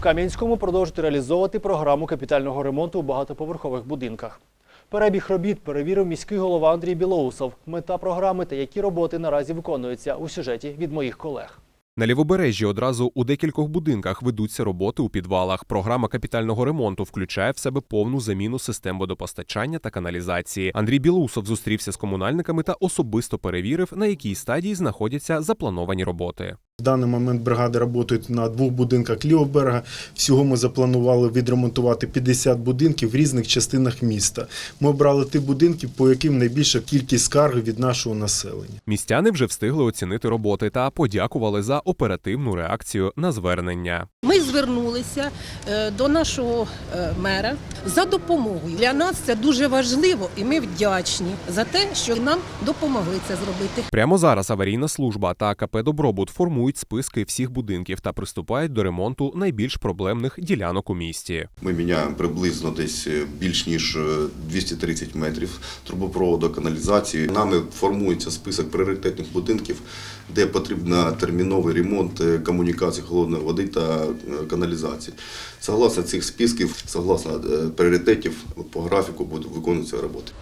Кам'янському продовжують реалізовувати програму капітального ремонту у багатоповерхових будинках. Перебіг робіт перевірив міський голова Андрій Білоусов. Мета програми та які роботи наразі виконуються у сюжеті від моїх колег. На лівобережжі одразу у декількох будинках ведуться роботи у підвалах. Програма капітального ремонту включає в себе повну заміну систем водопостачання та каналізації. Андрій Білоусов зустрівся з комунальниками та особисто перевірив, на якій стадії знаходяться заплановані роботи. В даний момент бригади працюють на двох будинках лівого берега. Всього ми запланували відремонтувати 50 будинків в різних частинах міста. Ми обрали ті будинки, по яким найбільша кількість скарг від нашого населення. Містяни вже встигли оцінити роботи та подякували за оперативну реакцію на звернення. Ми звернулися е, до нашого е, мера за допомогою. Для нас це дуже важливо, і ми вдячні за те, що нам допомогли це зробити. Прямо зараз аварійна служба та КП Добробут формують списки всіх будинків та приступають до ремонту найбільш проблемних ділянок у місті. Ми міняємо приблизно десь е, більш ніж е, 230 метрів трубопроводу каналізації. Нами формується список пріоритетних будинків, де потрібен терміновий ремонт е, комунікацій холодної води та е, каналізації. Согласно цих списків, согласно е, пріоритетів, по графіку будуть виконуватися роботи.